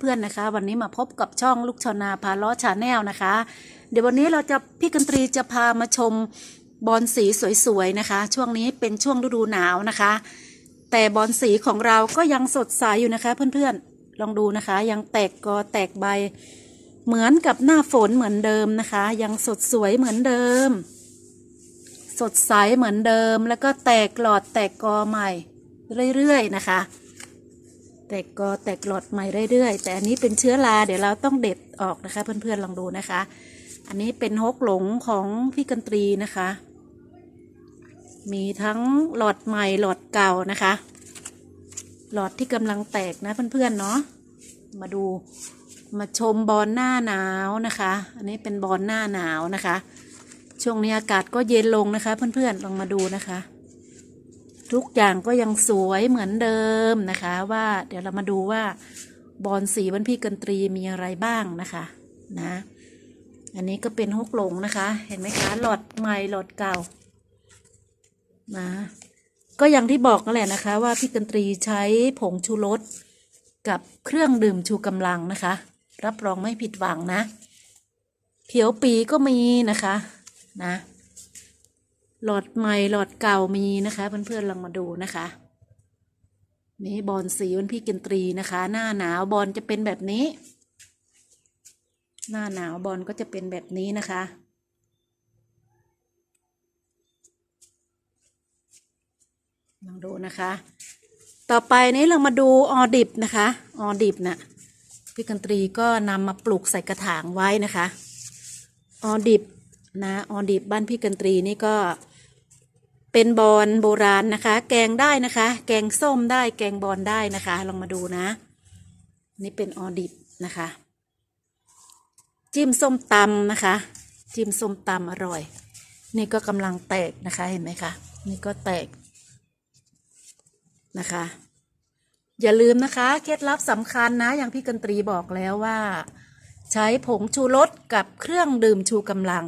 เพื่อนๆนะคะ วันนี้มาพบกับช่องลูกชาวนาพาล้อชาแนลนะคะ เดี๋ยววันนี้เราจะพี่กันตรีจะพามาชมบอลสีสวยๆนะคะ ช่วงนี้เป็นช่วงฤดูหนาวนะคะ แต่บอลสีของเราก็ยังสดใสอยู่นะคะเพื่อนๆลองดูนะคะ ยังแตกกอแตกใบ เหมือนกับหน้าฝนเหมือนเดิมนะคะ ยังสดสวยเหมือนเดิม สดใสเหมือนเดิม แล้วก็แตกหลอดแตกกอใหม่เรื่อยๆนะคะ แตกกอแตกหลอดใหม่เรื่อยๆ แต่อันนี้เป็นเชื้อราเดี๋ยวเราต้องเด็ดออกนะคะ เพื่อนๆลองดูนะคะ อันนี้เป็นฮกหลงของพี่กันตรีนะคะ มีทั้งหลอดใหม่หลอดเก่านะคะ หลอดที่กำลังแตกนะเพื่อนๆเนาะมาดูมาชมบอลหน้าหนาวนะคะ อันนี้เป็นบอลหน้าหนาวนะคะ ช่วงนี้อากาศก็เย็นลงนะคะ เพื่อนๆลองมาดูนะคะ ทุกอย่างก็ยังสวยเหมือนเดิมนะคะ ว่าเดี๋ยวเรามาดูว่าบอลสีวันพี่กันตรีมีอะไรบ้างนะคะนะ อันนี้ก็เป็นฮกหลงนะคะ เห็นไหมคะหลอดใหม่หลอดเก่านะก็อย่างที่บอกนั่นแหละนะคะ ว่าพี่กันตรีใช้ผงชูรสกับเครื่องดื่มชูกำลังนะคะ รับรองไม่ผิดหวังนะ เขียวปีก็มีนะคะนะ หลอดใหม่หลอดเก่ามีนะคะ เพื่อนๆลองมาดูนะคะนี่บอลสีวันพี่กินตรีนะคะ หน้าหนาวบอลจะเป็นแบบนี้ หน้าหนาวบอลก็จะเป็นแบบนี้นะคะ ลองดูนะคะ ต่อไปนี้เรามาดูออดิบนะคะออดิบนะ่ะพี่กันตรีก็นำมาปลูกใส่กระถางไว้นะคะ ออดิบนะออดิบบ้านพี่กันตรีนี่ก็ เป็นบอลโบราณนะคะ แกงได้นะคะ แกงส้มได้แกงบอลได้นะคะ ลองมาดูนะ นี่เป็นออดิบนะคะ จิ้มส้มตำนะคะ จิ้มส้มตำอร่อย นี่ก็กำลังแตกนะคะเห็นไหมคะนี่ก็แตกนะคะ อย่าลืมนะคะเคล็ดลับสำคัญนะ อย่างพี่กันตรีบอกแล้วว่า ใช้ผงชูรสกับเครื่องดื่มชูกำลัง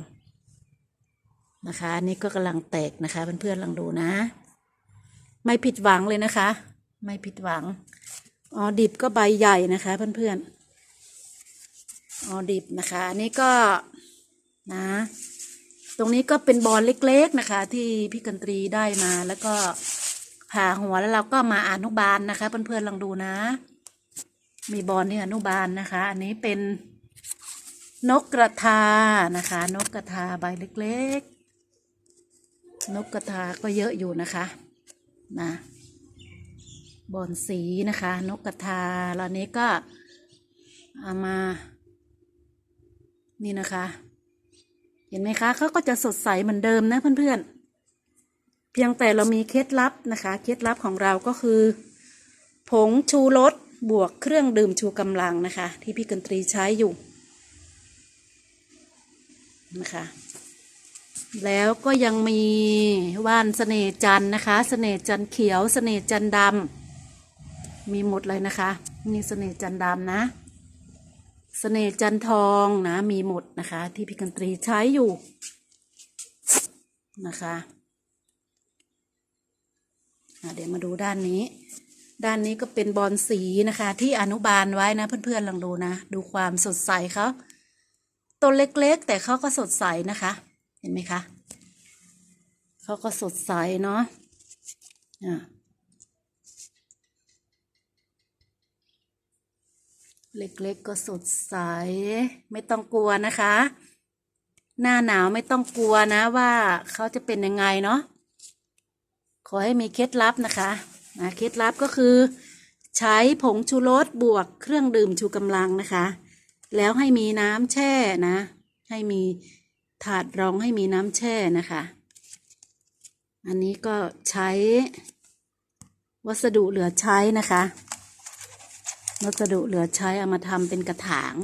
นะคะอันนี่ก็กำลังแตกนะคะเพื่อนๆลองดูนะ ไม่ผิดหวังเลยนะคะ ไม่ผิดหวังอ๋อดิบก็ใบใหญ่นะคะเพื่อนๆอ๋อดิบนะคะอันนี้ก็นะ ตรงนี้ก็เป็นบอลเล็กๆนะคะ ที่พี่กันตรีได้มาแล้วก็ผ่าหัวแล้วเราก็มาอนุบาลนะคะเพื่อนๆลองดูนะ มีบอลที่อนุบาลนะคะ อันนี้เป็นนกกระทานะคะ นกกระทาใบเล็กๆ นกกระทาก็เยอะอยู่นะคะนะบอลสีนะคะ นกกระทาแล้วนี้ก็เอามา นี่นะคะ เห็นไหมคะเขาก็จะสดใสเหมือนเดิมนะเพื่อนๆ เพียงแต่เรามีเคล็ดลับนะคะ เคล็ดลับของเราก็คือ ผงชูรสบวกเครื่องดื่มชูกำลังนะคะ ที่พี่กันตรีใช้อยู่นะคะ แล้วก็ยังมีว่านเสน่จันนะคะเสน่จันเขียวเสน่จันดำมีหมดเลยนะคะนี่เสน่จันดำนะเสน่จันทองนะมีหมดนะคะ ที่พี่กันตรีใช้อยู่นะคะะเดี๋ยวมาดูด้านนี้ ด้านนี้ก็เป็นบอลสีนะคะ ที่อนุบาลไว้นะ เพื่อนๆลองดูนะ ดูความสดใสเขาต้นเล็กๆ แต่เขาก็สดใสนะคะ เห็นไหมคะเขาก็สดใสเนาะอะเล็กๆก็สดใส ไม่ต้องกลัวนะคะ หน้าหนาวไม่ต้องกลัวนะว่าเขาจะเป็นยังไงเนาะขอให้มีเคล็ดลับนะคะนะเคล็ดลับก็คือ ใช้ผงชูรสบวกเครื่องดื่มชูกำลังนะคะ แล้วให้มีน้ำแช่นะ ให้มี ถาดรองให้มีน้ำแช่นะคะ อันนี้ก็ใช้วัสดุเหลือใช้นะคะ วัสดุเหลือใช้เอามาทำเป็นกระถาง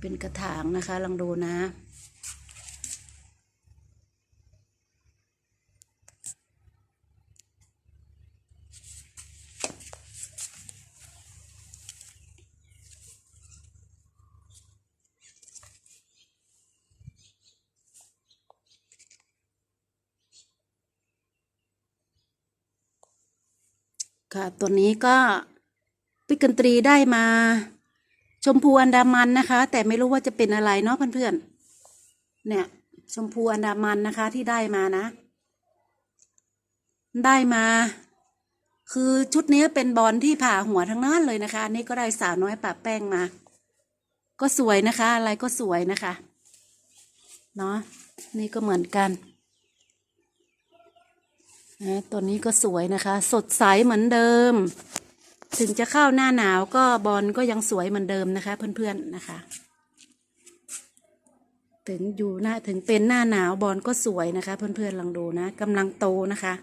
เป็นกระถางนะคะลองดูนะ ค่ะตัวนี้ก็ปิกันตรีได้มา ชมพูอันดามันนะคะ แต่ไม่รู้ว่าจะเป็นอะไรเนาะเพื่อนๆเนี่ย ชมพูอันดามันนะคะที่ได้มานะ ได้มา คือชุดนี้เป็นบอลที่ผ่าหัวทั้งนั้นเลยนะคะอันนี่ก็ได้สาวน้อยปะแป้งมา ก็สวยนะคะ อะไรก็สวยนะคะเนาะนี่ก็เหมือนกัน นะตัวนี้ก็สวยนะคะ สดใสเหมือนเดิม ถึงจะเข้าหน้าหนาวก็บอลก็ยังสวยเหมือนเดิมนะคะ เพื่อนๆนะคะ ถึงอยู่หน้าถึงเป็นหน้าหนาวบอลก็สวยนะคะ เพื่อนๆลองดูนะกำลังโตนะคะ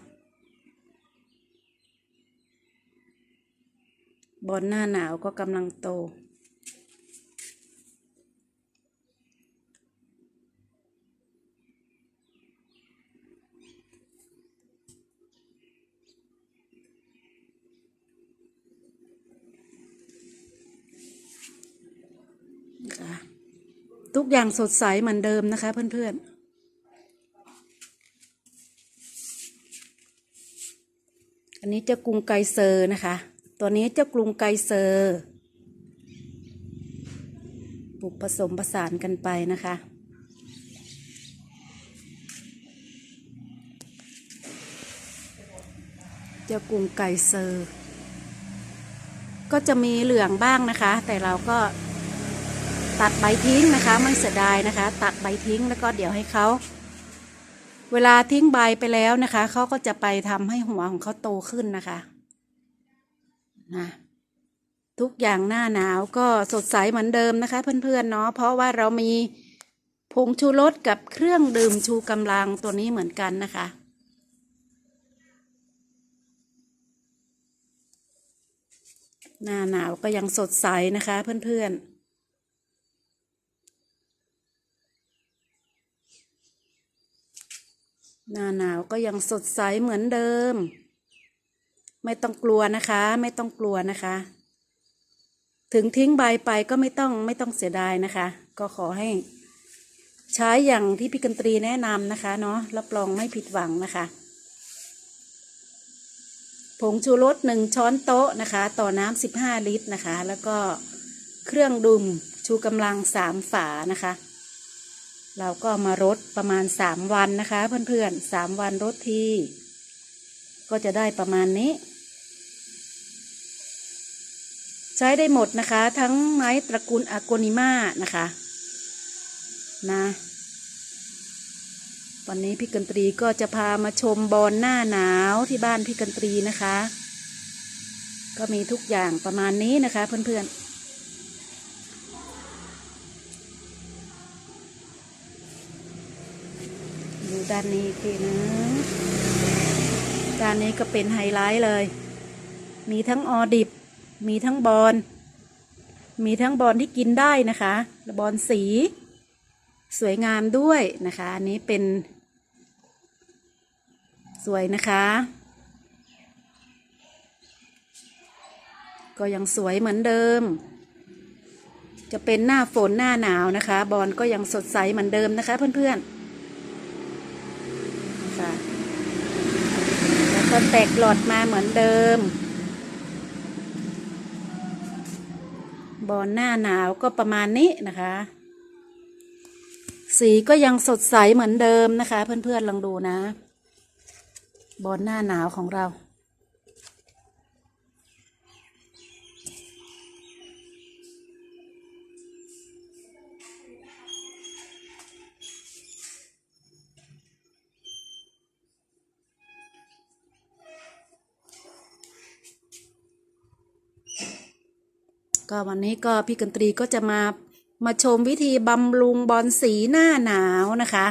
บอลหน้าหนาวก็กำลังโต นะคะ ทุกอย่างสดใสเหมือนเดิมนะคะ เพื่อนๆ อันนี้เจ้ากรุงไกเซอร์นะคะ ตัวนี้เจ้ากรุงไกเซอร์ปลูกผสมผสานกันไปนะคะ เจ้ากรุงไกเซอร์ ก็จะมีเหลืองบ้างนะคะ แต่เราก็ ตัดใบทิ้งนะคะ ไม่เสียดายนะคะ ตัดใบทิ้งแล้วก็เดี๋ยวให้เขาเวลาทิ้งใบไปแล้วนะคะเขาก็จะไปทำให้หัวของเขาโตขึ้นนะคะนะทุกอย่างหน้าหนาวก็สดใสเหมือนเดิมนะคะ เพื่อนๆเนาะเพราะว่าเรามีผงชูรสกับเครื่องดื่มชูกำลังตัวนี้เหมือนกันนะคะ หน้าหนาวก็ยังสดใสนะคะเพื่อนๆ หน้าหนาวก็ยังสดใสเหมือนเดิม ไม่ต้องกลัวนะคะ ไม่ต้องกลัวนะคะ ถึงทิ้งใบไปก็ไม่ต้องไม่ต้องเสียดายนะคะ ก็ขอให้ ใช้อย่างที่พี่กันตรีแนะนำนะคะเนาะรับรองไม่ผิดหวังนะคะผงชูรสหนึ่งช้อนโต๊ะนะคะ ต่อน้ำสิบห้าลิตรนะคะ แล้วก็เครื่องดื่มชูกำลังสามฝานะคะ เราก็มารดประมาณสามวันนะคะ เพื่อนๆสามวันรดที ก็จะได้ประมาณนี้ ใช้ได้หมดนะคะ ทั้งไม้ตระกูลอากโกนิมานะคะนะวันนี้พี่กันตรีก็จะพามาชมบอลหน้าหนาวที่บ้านพี่กันตรีนะคะ ก็มีทุกอย่างประมาณนี้นะคะเพื่อนๆ ด้านนี้อีกทีนะด้านนี้ก็เป็นไฮไลท์เลย มีทั้งออดิบ มีทั้งบอล มีทั้งบอลที่กินได้นะคะและบอลสี สวยงามด้วยนะคะ อันนี้เป็น สวยนะคะ ก็ยังสวยเหมือนเดิม จะเป็นหน้าฝนหน้าหนาวนะคะ บอลก็ยังสดใสเหมือนเดิมนะคะเพื่อนๆ นะคะแล้ว ก็แตกหลอดมาเหมือนเดิม บอลหน้าหนาวก็ประมาณนี้นะคะ สีก็ยังสดใสเหมือนเดิมนะคะ เพื่อนๆลองดูนะ บอลหน้าหนาวของเรา ก็วันนี้ก็พี่กันตรีก็จะมามาชมวิธีบำรุงบอลสีหน้าหนาวนะคะ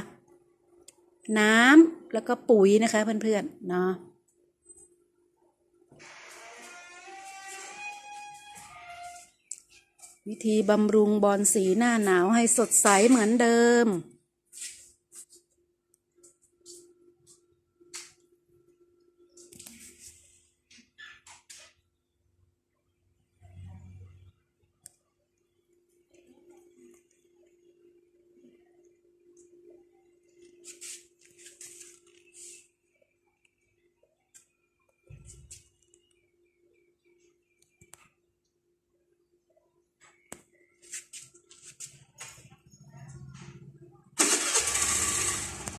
น้ำแล้วก็ปุ๋ยนะคะเพื่อนๆเนาะวิธีบำรุงบอลสีหน้าหนาวให้สดใสเหมือนเดิม